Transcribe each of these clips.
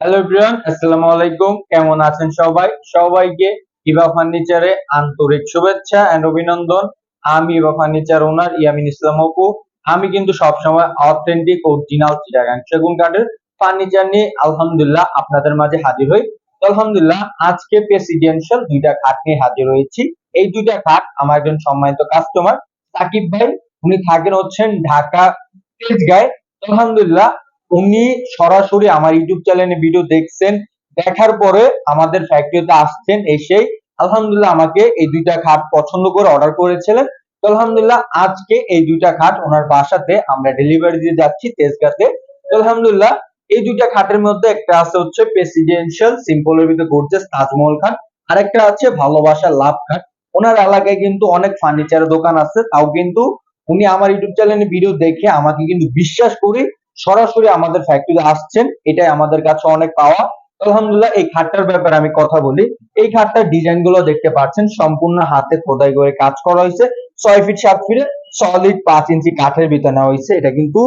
Hello everyone আসসালামু আলাইকুম কেমন আছেন সবাই? সবাইকে ইভা ফার্নিচারে আন্তরিক শুভেচ্ছা এন্ড অভিনন্দন। আমি Eva furniture owner Yamin Islam Apu. আমি কিন্তু সবসময় অথেন্টিক অরিজিনাল চিটাগাং সেগুন কাঠের ফার্নিচার নিয়ে আলহামদুলিল্লাহ আপনাদের মাঝে হাজির হই। আলহামদুলিল্লাহ, আজকে প্রেসিডেন্সিয়াল দুইটা খাট নিয়ে হাজির হয়েছি। এই দুইটা খাট আমার একজন সম্মানিত কাস্টমার সাকিব ভাই। উনি থাকেন হচ্ছেন ঢাকা তেজগাঁয়। আলহামদুলিল্লাহ উনি সরাসরি আমার ইউটিউব চ্যানেলে ভিডিও দেখছেন, দেখার পরে আমাদের ফ্যাক্টরিতে আসছেন এসে আলহামদুলিল্লাহ আমাকে এই দুইটা খাট পছন্দ করে অর্ডার করেছিলেন। তো আলহামদুলিল্লাহ আজকে এই দুইটা খাট ওনার বাসাতে আমরা ডেলিভারি দিয়ে যাচ্ছি তেজগাঁতে। তো আলহামদুলিল্লাহ এই দুইটা খাটের মধ্যে একটা আছে হচ্ছে প্রেসিডেন্সিয়াল সিম্পলের ভিতরে গর্জিয়াস তাজমহল খাট। আরেকটা আছে ভালোবাসা লাভ খাট। ওনার এলাকায় কিন্তু অনেক ফার্নিচারের দোকান আছে, তাও কিন্তু উনি আমার ইউটিউব চ্যানেলে ভিডিও দেখে আমাকে কিন্তু বিশ্বাস করে সরাসরি আমাদের ফ্যাক্টরিতে আসছেন, এটাই আমাদের কাছে অনেক পাওয়া। আলহামদুলিল্লাহ, এই খাটটার ব্যাপারে আমি কথা বলি। এই খাটটার ডিজাইনগুলো দেখতে পাচ্ছেন, সম্পূর্ণ হাতে খোদাই করে কাজ করা হয়েছে। ছয় ফিট সাত ফিটে সলিড পাঁচ ইঞ্চি কাঠের ভিতরে নেওয়া হয়েছে। এটা কিন্তু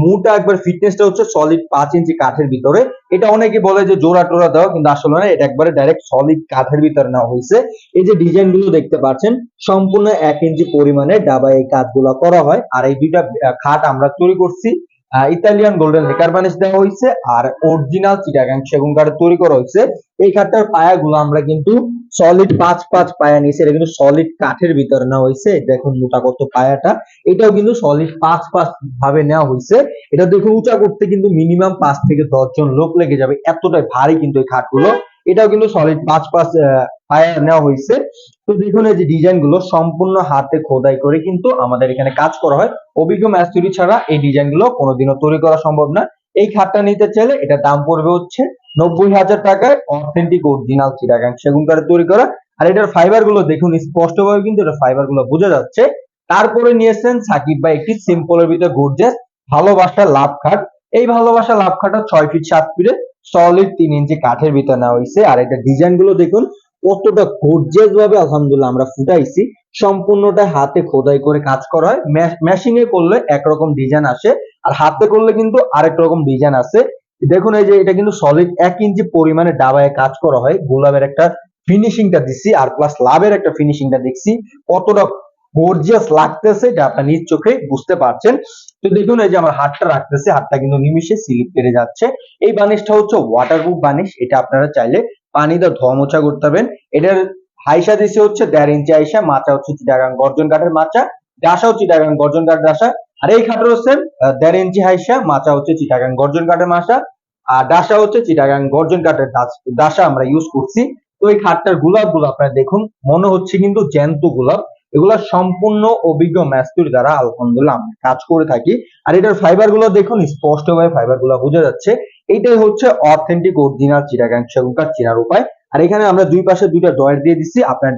মুটা একবার ফিটনেসটা হচ্ছে সলিড পাঁচ ইঞ্চি কাঠের ভিতরে। এটা অনেকে বলে যে জোড়া টোড়া দেওয়া, কিন্তু আসলে না, এটা একবারে ডাইরেক্ট সলিড কাঠের ভিতরে নেওয়া হয়েছে। এই যে ডিজাইনগুলো দেখতে পাচ্ছেন, সম্পূর্ণ এক ইঞ্চি পরিমাণে ডাবায় এই কাজগুলো করা হয়। আর এই দুইটা খাট আমরা তৈরি করছি। ইতালিয়ান গোল্ডেন লেকার বানিশ দেওয়া হয়েছে আর অরিজিনাল চিটাগাং সেগুন কাঠের তৈরি করা হয়েছে। এই খাটটার পায়াগুলো আমরা কিন্তু সলিড পাঁচ পাঁচ পায়া নিয়েছি, এটা কিন্তু সলিড কাঠের ভিতরে নেওয়া হয়েছে। দেখুন মোটা কত পায়াটা। এটাও কিন্তু সলিড পাঁচ পাঁচ ভাবে নেওয়া হয়েছে। এটা দেখুন উঁচা করতে কিন্তু মিনিমাম পাঁচ থেকে দশ জন লোক লেগে যাবে। এতটাই ভারী কিন্তু এই খাটগুলো এটাও কিন্তু সলিড পাঁচ পাঁচ পায়া নেওয়া হয়েছে। তো দেখুন এই যে ডিজাইনগুলো সম্পূর্ণ হাতে খোদাই করে কিন্তু আমাদের এখানে কাজ করা হয়। অভিজ্ঞ ম্যাস্তুরি ছাড়া এই ডিজাইনগুলো কোনোদিনও তৈরি করা সম্ভব না। এই খাটটা নিতে চাইলে এটা দাম পড়বে হচ্ছে নব্বই হাজার টাকায় অথেন্টিক অরিজিনাল চিরাগাং সেগুন কাঠে তৈরি করা। আর এটার ফাইবারগুলো দেখুন স্পষ্টভাবে কিন্তু এটা ফাইবারগুলো বোঝা যাচ্ছে। তারপরে নিয়েছেন সাকিব ভাই একটি সিম্পলের ভিতরে গর্জেস ভালোবাসা লাভ খাট এই ভালোবাসা লাভ খাটটা ছয় ফিট সাত ফিটে সলিড তিন ইঞ্চি কাঠের ভিতরে নেওয়া হয়েছে। আর এটা ডিজাইনগুলো দেখুন, কতটা গর্জিয়াস ভাবে আলহামদুলিল্লাহ আমরা ফুটাইছি। সম্পূর্ণটা হাতে খোদাই করে কাজ করা হয়। মেশিং এ করলে একরকম ডিজাইন আসে, আর হাতে করলে কিন্তু আরেক রকম ডিজাইন আসে। দেখুন এই যে এটা কিন্তু সলিড এক ইঞ্চি পরিমাণে ডাবায় কাজ করা হয়। গোলাপের একটা ফিনিশিংটা দিচ্ছি, আর প্লাস লাভের একটা ফিনিশিংটা দেখছি। কতটা গর্জিয়াস লাগতেছে, এটা আপনার নিজ চোখে বুঝতে পারছেন। তো দেখুন এই যে আমার হাতটা রাখতেছে, হাতটা কিন্তু নিমিশে স্লিপ কেটে যাচ্ছে। এই বানিশটা হচ্ছে ওয়াটারপ্রুফ বানিশ, এটা আপনারা চাইলে পানি দিয়ে ধোয়া করতে হবেন এটার হাইসা দিছে হচ্ছে দেড় ইঞ্চি আইসা মাচা হচ্ছে চিটাগাং গর্জন কাঠের মাচা, ডাসা হচ্ছে চিটাগাং গর্জন কাঠের ডাসা, আর এই খাটের হচ্ছে দেড় ইঞ্চি হাইসা, মাচা হচ্ছে চিটাগাং গর্জন কাঠের মাচা, আর ডাসা হচ্ছে চিটাগাং গর্জন কাঠের ডাসা আমরা ইউজ করছি। তো এই খাটটার গোলাপগুলো আপনারা দেখুন, মনে হচ্ছে কিন্তু জ্যান্ত গোলাপ। এগুলা সম্পূর্ণ অভিজ্ঞ ম্যাস্তুর দ্বারা আলহামদুলিল্লাহ কাজ করে থাকি। আর এটার ফাইবারগুলো দেখুন, স্পষ্টভাবে ফাইবারগুলো বোঝা যাচ্ছে। এইটাই হচ্ছে অথেন্টিক অরিজিনাল চিটাগাং সেগুনকার চেনার উপায়। আর এখানে আমরা দুই পাশে দুইটা ড্রয়ার দিয়ে দিচ্ছি, আপনার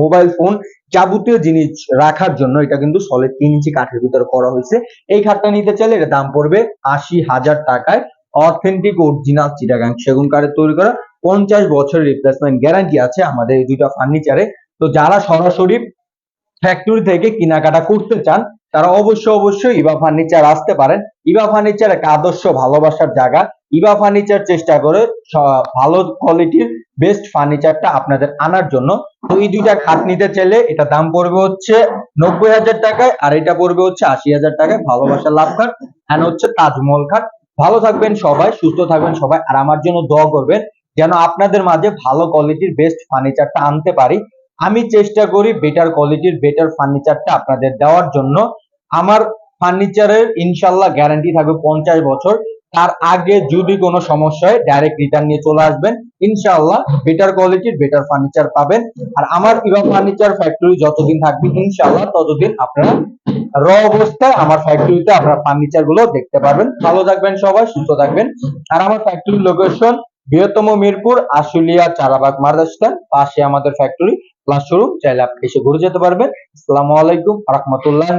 মোবাইল ফোন যাবতীয় জিনিস রাখার জন্য। এটা কিন্তু সলিড তিন ইঞ্চি কাঠের ভিতরে করা হয়েছে। এই খাটটা নিতে চাইলে এটা দাম পড়বে আশি হাজার টাকায়। অথেন্টিক অরিজিনাল চিটাগাং সেগুন কাঠের তৈরি করা। পঞ্চাশ বছরের রিপ্লেসমেন্ট গ্যারান্টি আছে আমাদের এই দুইটা ফার্নিচারে তো যারা সরাসরি ফ্যাক্টরি থেকে কেনাকাটা করতে চান, তারা অবশ্যই অবশ্যই ইবা ফার্নিচার আসতে পারেন। ইবা ফার্নিচার একটা আদর্শ ভালোবাসার জায়গা। ইবা ফার্নিচার চেষ্টা করে ভালো কোয়ালিটির বেস্ট ফার্নিচারটা আপনাদের আনার জন্য। তো এই দুইটা খাট নিতে চাইলে এটা দাম পড়বে হচ্ছে নব্বই হাজার টাকায়, আর এটা পড়বে হচ্ছে আশি হাজার টাকায়। ভালোবাসার লাভ খাট এন্ড হচ্ছে তাজমহল খাট ভালো থাকবেন সবাই, সুস্থ থাকবেন সবাই, আর আমার জন্য দোয়া করবেন যেন আপনাদের মাঝে ভালো কোয়ালিটির বেস্ট ফার্নিচারটা আনতে পারি। আমি চেষ্টা করি বেটার কোয়ালিটির বেটার ফার্নিচারটা আপনাদের দেওয়ার জন্য। আমার ফার্নিচারের ইনশাল্লাহ গ্যারান্টি থাকবে পঞ্চাশ বছর। তার আগে যদি কোনো সমস্যা হয় ডাইরেক্ট রিটার্ন নিয়ে চলে আসবেন। ইনশাআল্লাহ বেটার কোয়ালিটির বেটার ফার্নিচার পাবেন। আর আমার ইভা ফার্নিচার ফ্যাক্টরি যতদিন থাকবে ইনশাআল্লাহ ততদিন আপনারা র অবস্থায় আমার ফ্যাক্টরিতে আপনার ফার্নিচারগুলো দেখতে পারবেন। ভালো থাকবেন সবাই, সুস্থ থাকবেন। আর আমার ফ্যাক্টরির লোকেশন বৃহত্তম মিরপুর, আশুলিয়া চারাবাগ মার্দাস্তান পাশে আমাদের ফ্যাক্টরি ক্লাস শোরুম চাইলে আপনি এসে ঘুরে যেতে পারবেন। আসসালামু আলাইকুম রহমতুল্লাহ